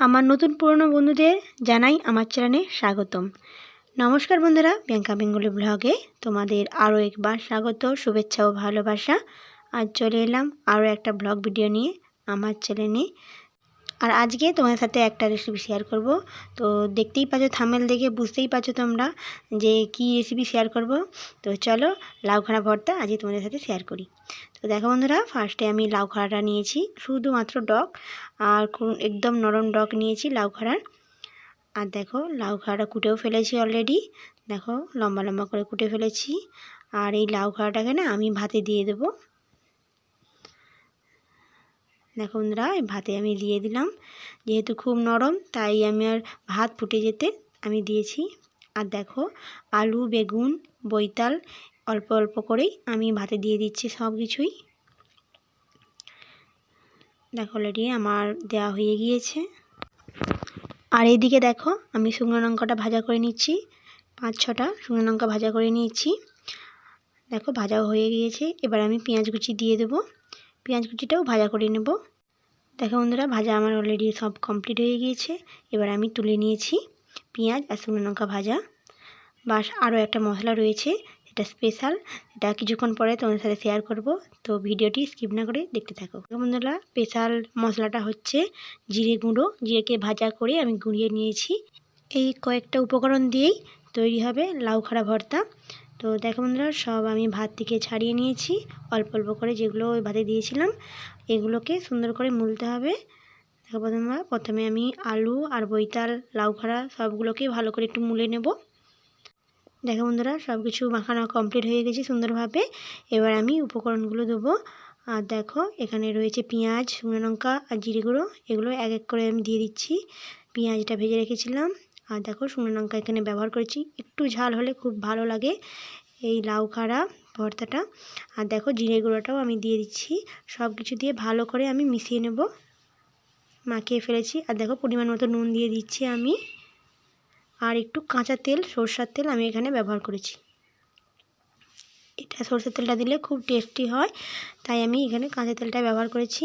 আমার নতুন পুরনো বন্ধুদের জানাই আমার চ্যানেলে স্বাগতম। নমস্কার বন্ধুরা ব্যাঙ্কা বেঙ্গলি ব্লগে তোমাদের আরও একবার স্বাগত, শুভেচ্ছা ও ভালোবাসা। আজ চলে এলাম আরও একটা ব্লগ ভিডিও নিয়ে আমার চ্যানেলে। আর আজকে তোমাদের সাথে একটা রেসিপি শেয়ার করব। তো দেখতেই পাচ্ছ থামেল দেখে বুঝতেই পারছ তোমরা যে কি রেসিপি শেয়ার করব। তো চলো লাউ খাড়া ভর্তা আজকে তোমাদের সাথে শেয়ার করি। তো দেখো বন্ধুরা ফার্স্টে আমি লাউ খাড়াটা নিয়েছি, শুধুমাত্র ডগ আর একদম নরম ডগ নিয়েছি লাউ খাড়ার আর দেখো, লাউ খাড়াটা কুটেও ফেলেছি অলরেডি দেখো, লম্বা লম্বা করে কুটে ফেলেছি। আর এই লাউ খাড়াটাকে না আমি ভাতে দিয়ে দেবো। দেখো বন্ধুরা, এই ভাতে আমি দিয়ে দিলাম। যেহেতু খুব নরম, তাই আমি আর ভাত ফুটে যেতে আমি দিয়েছি। আর দেখো, আলু, বেগুন বৈতাল অল্প অল্প করেই আমি ভাতে দিয়ে দিচ্ছি সব কিছুই। দেখো অলরেডি আমার দেওয়া হয়ে গিয়েছে। আর এইদিকে দেখো আমি শুকনো লঙ্কাটা ভাজা করে নিচ্ছি। পাঁচ ছটা শুকনো লঙ্কা ভাজা করে নিয়েছি। দেখো ভাজা হয়ে গিয়েছে। এবার আমি পেঁয়াজ কুচি দিয়ে দেবো। পেঁয়াজ কুচিটাও ভাজা করে নেব। দেখো বন্ধুরা, ভাজা আমার অলরেডি সব কমপ্লিট হয়ে গিয়েছে। এবার আমি তুলে নিয়েছি পেঁয়াজ আর শুকনো লঙ্কা ভাজা। বাস আরও একটা মশলা রয়েছে। এটা স্পেশাল এটা কিছুক্ষণ পরে তোমাদের সাথে শেয়ার করব। তো ভিডিওটি স্কিপ না করে দেখতে থাকো। বন্ধুরা স্পেশাল মশলাটা হচ্ছে জিরে গুঁড়ো। জিরেকে ভাজা করে আমি গুঁড়িয়ে নিয়েছি। এই কয়েকটা উপকরণ দিয়েই তৈরি হবে লাউ খাড়া ভর্তা। তো দেখো বন্ধুরা, সব আমি ভাত থেকে ছাড়িয়ে নিয়েছি। অল্প অল্প করে যেগুলো ওই ভাতে দিয়েছিলাম, এগুলোকে সুন্দর করে মুলতে হবে। দেখো বন্ধুরা, প্রথমে আমি আলু আর বৈতাল লাউ খাড়া সবগুলোকে ভালো করে একটু মুলে নেব। দেখো বন্ধুরা সব কিছু মাখানো কমপ্লিট হয়ে গেছে সুন্দরভাবে। এবার আমি উপকরণগুলো দেবো। আর দেখো, এখানে রয়েছে পেঁয়াজ, শুকনো লঙ্কা আর জিরে গুঁড়ো। এগুলো এক এক করে আমি দিয়ে দিচ্ছি। পেঁয়াজটা ভেজে রেখেছিলাম। আর দেখো, শুকনো লঙ্কা এখানে ব্যবহার করেছি। একটু ঝাল হলে খুব ভালো লাগে এই লাউ খাড়া ভর্তাটা। আর দেখো, জিরে গুঁড়োটাও আমি দিয়ে দিচ্ছি। সব কিছু দিয়ে ভালো করে আমি মিশিয়ে নেব। মাখিয়ে ফেলেছি। আর দেখো, পরিমাণ মতো নুন দিয়ে দিচ্ছি আমি। আর একটু কাঁচা তেল, সরষার তেল আমি এখানে ব্যবহার করেছি। এটা সরষের তেলটা দিলে খুব টেস্টি হয়, তাই আমি এখানে কাঁচা তেলটা ব্যবহার করেছি।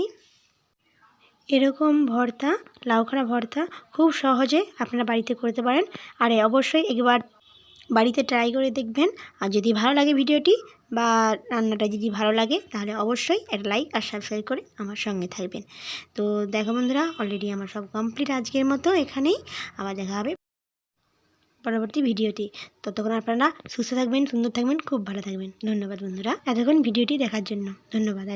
এরকম ভর্তা লাউখাড়া ভর্তা খুব সহজে আপনারা বাড়িতে করতে পারেন, আর অবশ্যই একবার বাড়িতে ট্রাই করে দেখবেন। আর যদি ভালো লাগে ভিডিওটি বা রান্নাটা যদি ভালো লাগে, তাহলে অবশ্যই একটা লাইক আর সাবস্ক্রাইব করে আমার সঙ্গে থাকবেন। তো দেখো বন্ধুরা অলরেডি আমার সব কমপ্লিট আজকের মতো, এখানেই। আবার দেখা হবে। পরবর্তী ভিডিওটি। ততক্ষণ আপনারা সুস্থ থাকবেন, সুন্দর থাকবেন, খুব ভালো থাকবেন। ধন্যবাদ বন্ধুরা। এতক্ষণ ভিডিওটি দেখার জন্য। ধন্যবাদ।